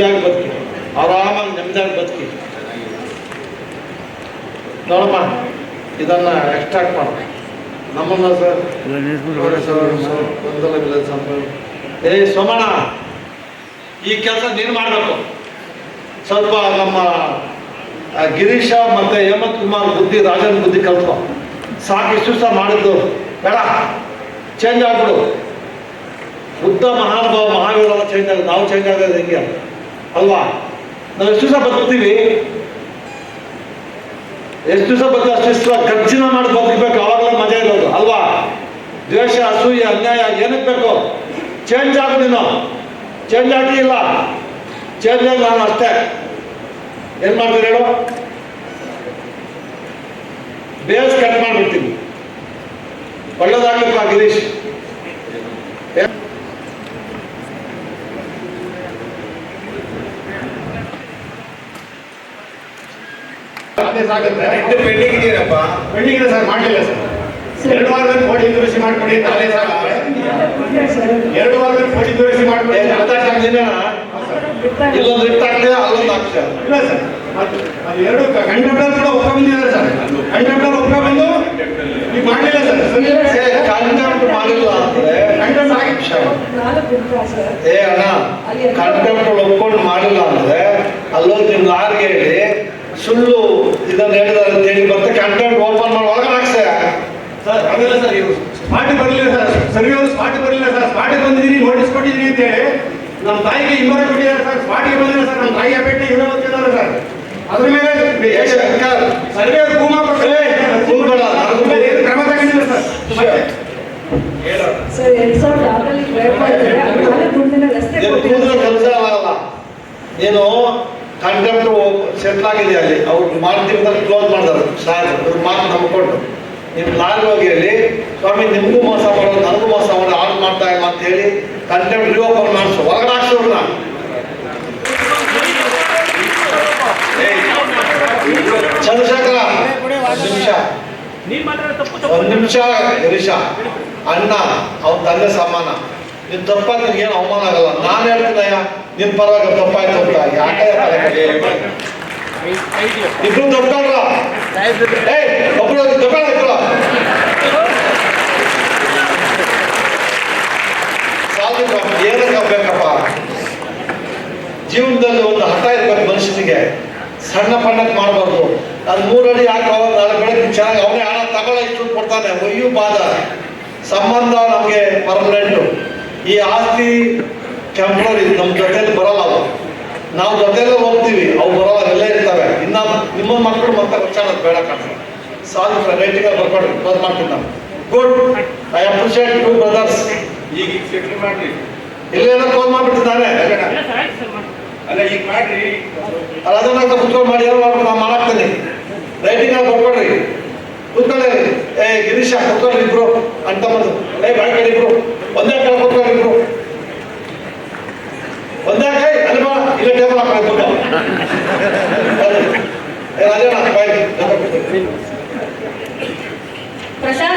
ನೆಮ್ಮದಿಯಾಗಿ ಬದುಕಿ, ಆರಾಮಾಗಿ ನೆಮ್ಮದಿಯಾಗಿ ಬದುಕಿ. ನೋಡಮ್ಮ ಇದನ್ನ ಎಕ್ಸ್ಟ್ರಾಕ್ಟ್ ಮಾಡು. ನಮ್ಮನ್ನ ಸರ್. ಏ, ಸೋಮಣ್ಣ, ಈ ಕೆಲಸ ನೀನು ಮಾಡಬೇಕು. ಸ್ವಲ್ಪ ನಮ್ಮ ಗಿರೀಶ ಮತ್ತೆ ಹೇಮಂತ್ ಕುಮಾರ್ ಬುದ್ಧಿ, ರಾಜನ್ ಬುದ್ಧಿ ಕಲ್ತ್ಕೊ. ಸಾಕು, ಇಷ್ಟು ಸಹ ಮಾಡಿದ್ದು. ಬೇಡ ಚೇಂಜ್ ಆಗ್ಬಿಡು. ಬುದ್ಧ ಮಹಾನುಭಾವ ಮಹಾವೀರ ಚೇಂಜ್ ಆಗ ನಾವು ಚೇಂಜ್ ಆಗೋದು ಹೆಂಗೆ? ಅಲ್ವಾ ನಾವು ಎಷ್ಟು ದಿವಸ ಬದುಕ್ತೀವಿ? ಎಷ್ಟು ದಿವಸ ಬದುಕು ಅಷ್ಟು ದಿವಸ ಖರ್ಚಿನ ಮಾಡಿ ಬದುಕಬೇಕು ಅವಾಗಲೇ ಮಜಾ ಇರೋದು, ಅಲ್ವಾ? ದ್ವೇಷ, ಅಸೂಯೆ, ಅನ್ಯಾಯ ಏನಕ್ಕೆ ಬೇಕು? ಚೇಂಜ್ ಆಗು ನೀನು. ಚೇಂಜ್ ಆಗಿಲ್ಲ ಚೇಂಜ್ ಆಗಿ ನಾನು ಅಷ್ಟೇ. ಏನ್ ಮಾಡ್ತೀರಿ ಹೇಳು? ಬೇಸ್ ಕಟ್ ಮಾಡ್ಬಿಡ್ತೀನಿ. ಒಳ್ಳೇದಾಗ್ಲಿಪ್ಪ ಗಿರೀಶ್ ಏ- ಆದೇಶ ಆಗುತ್ತೆ. ಇದು ಪೆಂಡಿಂಗ್ ಇದೆಯಪ್ಪ ಪೆಂಡಿಂಗ್ ಇದೆ ಸರ್ ಮಾಡಲಿಲ್ಲ ಸರ್. ಎರಡು ವಾರದಲ್ಲಿ ಕೋಟಿ ದುರಸ್ತಿ ಮಾಡ್ಕೊಡಿ ಅಂತ ಆದೇಶ ಆಗುತ್ತೆ ಎರಡು ವಾರದಲ್ಲಿ ಕೋಟಿ ದುರಸ್ತಿ ಮಾಡ್ಕೊಡಿ ಆಗಿದೆ. ಆಗ್ತಿದೆಯಾ? ಇಲ್ಲೊಂದು ಅಲ್ಲೊಂದು ಆಗ್ತದೆ ಇಲ್ಲ ಸರ್ ಅದು ಎರಡು ಕಂಡಕ್ಟರ್ ಕೂಡ ಒಪ್ಕೊಂಡಿದ್ದಾರೆ ಸರ್. ಕಂಡಕ್ಟರ್ ಒಪ್ಕೊಂಡು ನೀವು ಮಾಡಲಿಲ್ಲ ಸರ್. ಕಂಟೆಂಪ್ಟ್ ಮಾಡಿಲ್ಲ ಅಂದ್ರೆ ಕಂಡಕ್ಟರ್ ಆಗಿ ಏ ಅಣ್ಣ ಕಂಟೆಂಪ್ಟ್ ಒಪ್ಕೊಂಡು ಮಾಡಿಲ್ಲ ಅಂದ್ರೆ ಅಲ್ಲೊಂದು ನಿಮ್ ಲಾರಿಗೆ ಹೇಳಿ ಸುಳ್ಳು ಇದನ್ನ ಹೇಳಿದಾರೆ ಅಂತ ಹೇಳಿ ಮತ್ತೆ ಕಂಟೆಂಟ್ ಓಪನ್ ಮಾಡಿ ಒಳಗಡೆ ಹಾಕ್ಸೆ ಸರ್ ಅದೆಲ್ಲ ಸರ್ ಇವರು ಸ್ಪಾಟ್ ಬರಲಿಲ್ಲ ಸರ್ ಸರ್ವೆ ಅವರು ಸ್ಪಾಟ್ ಬರಲಿಲ್ಲ ಸರ್ ಸ್ಪಾಟ್ ಬಂದಿದ್ದೀನಿ ನೋಟಿಸ್ ಕೊಟ್ಟಿದ್ದೀನಿ ಅಂತ ಹೇಳಿ ನಮ್ಮ ತಾಯಿಗೆ ಇಬ್ಬರು ಕೊಟ್ಟಿದ್ದಾರೆ ಸರ್. ಸ್ಪಾಟ್ಗೆ ಬಂದಿದೆ ಸರ್. ನಮ್ಮ ತಾಯಿಯ ಬೆಟ್ಟ ಇವರೇ ಬಂದಿದ್ದಾರೆ ಸರ್. ಅದ್ರ ಮೇಲೆ ಸರ್ವೇ ಭೂಮಾ ಬೇಡ. ಏನು ಕ್ರಮ ಸರ್. ಸರ್ ಎರಡ್ ಸಾವಿರದ ಆರಲ್ಲಿ ಕೆಲಸ ಆಗಲ್ಲ. ಕಂಟೆಂಪ್ಟ್ ಸೆಟ್ಲ್ ಆಗಿದೆ ಅಲ್ಲಿ. ಅವ್ರು ಮಾಡ್ತಿರ್ತಾರೆ ಕ್ಲೋಸ್ ಮಾಡಿದಾರೆ ಸಾರ್ ಅವ್ರ ಮಾತು ನಂಬ್ಕೊಂಡು. ನಿಮ್ಮ ಲಾರಿ ಹೋಗಿ ಅಲ್ಲಿ. ಸ್ವಾಮಿ ನಿಮಗೂ ಮೋಸ ಮಾಡೋದು ಚಂದ್ರಶೇಖರ ಒಂದು ನಿಮಿಷ ಒಂದು ನಿಮಿಷ ಗಿರೀಶ ಅಣ್ಣ ಅವ್ನ ತಂದೆ ಸಮಾನ ನಿನ್ ತಪ್ಪಾಗಿ ಏನು ಅವಮಾನ ಆಗಲ್ಲ ನಾನು ಹೇಳ್ತೀನಯ್ಯ ನಿನ್ ಪರವಾಗಿ ತಪ್ಪಾಯ್ತು ಅಂತ ಯಾಕೆ? ಇಬ್ರು ತಪ್ಪಾಡ್ರ ಒಬ್ರು ತಪ್ಪಾಡ ಇಬ್ರು ಸಾಧಿಕ ಏನಕ್ಕೆ ಬೇಕಪ್ಪ ಜೀವನದಲ್ಲಿ ಒಂದು ಹಠ ಇರ್ಬೇಕು ಮನುಷ್ಯನಿಗೆ ಸಣ್ಣ ಪಣ್ಣಕ್ಕೆ ಮಾಡಬಾರ್ದು ಅದು ಮೂರಡಿ ಅವಾಗ ನಾಳೆ ಬೆಳಗ್ಗೆ ಚೆನ್ನಾಗಿ ಅವನೇ ಹಣ ತಗೊಳ್ಳೋ ಇಷ್ಟು ಕೊಡ್ತಾನೆ. ಒಯ್ಯು ಬಾದ ಸಂಬಂಧ ನಮಗೆ ಪರ್ಮನೆಂಟು ಈ ಆಸ್ತಿ ಟೆಂಪ್ರರಿ ನಮ್ಮ ಜೊತೆಲಿ ಬರಲ್ಲ ಅವರು. ನಾವು ಜೊತೆಲೇ ಹೋಗ್ತೀವಿ. ಅವು ಬರೋಲ್ಲ ಎಲ್ಲ ಇರ್ತವೆ ಇನ್ನ ನಿಮ್ಮ ಮಕ್ಕಳು ಮತ್ತೆ ಹುಚ್ಚಾಡೋದು ಬೇಡ ಕಾಣ್ತಾರೆ ಸಾಧು ರೇಟಿಗೆ ಬರ್ಕೊಂಡು. ಕ್ಲೋಸ್ ಮಾಡ್ತೀನಿ ನಾವು good I appreciate to brothers ಈಗ ಈಗ ಸೆಟ್ಲ್ ಮಾಡಿ ಇಲ್ಲೇನೋ ಫೋನ್ ಮಾಡ್ಬಿಟ್ಟಿದ್ದಾನೆ. ಅಲ್ಲ ಈಗ ಮಾಡ್ರಿ. ಅಲ್ಲ ಅದನ್ನ ಕುತ್ಕೊಂಡು ಮಾಡಿ ಏನೋ ಮಾಡ್ಬೇಕು ನಾನು ಮಾಡಾಕ್ತೀನಿ ರೈಟಿಂಗ್ ಆಗಿ ಬರ್ಕೊಡ್ರಿ ಕುತ್ಕೊಳ್ಳಿ ಏ ಗಿರೀಶ ಕುತ್ಕೊಳ್ರಿ ಇಬ್ರು ಅಂತ ಬಂದು ಏ ಒಂದೇ ಕಡೆ ಕುತ್ಕೊಳ್ಳಿ ಇಬ್ರು. ಒಂದೇ ಕೈ ಅಲ್ವಾ ಇಲ್ಲ ಟೇಬಲ್ ಹಾಕೊಂಡು ಬಾಯ್ ಪ್ರಶಾಂತ್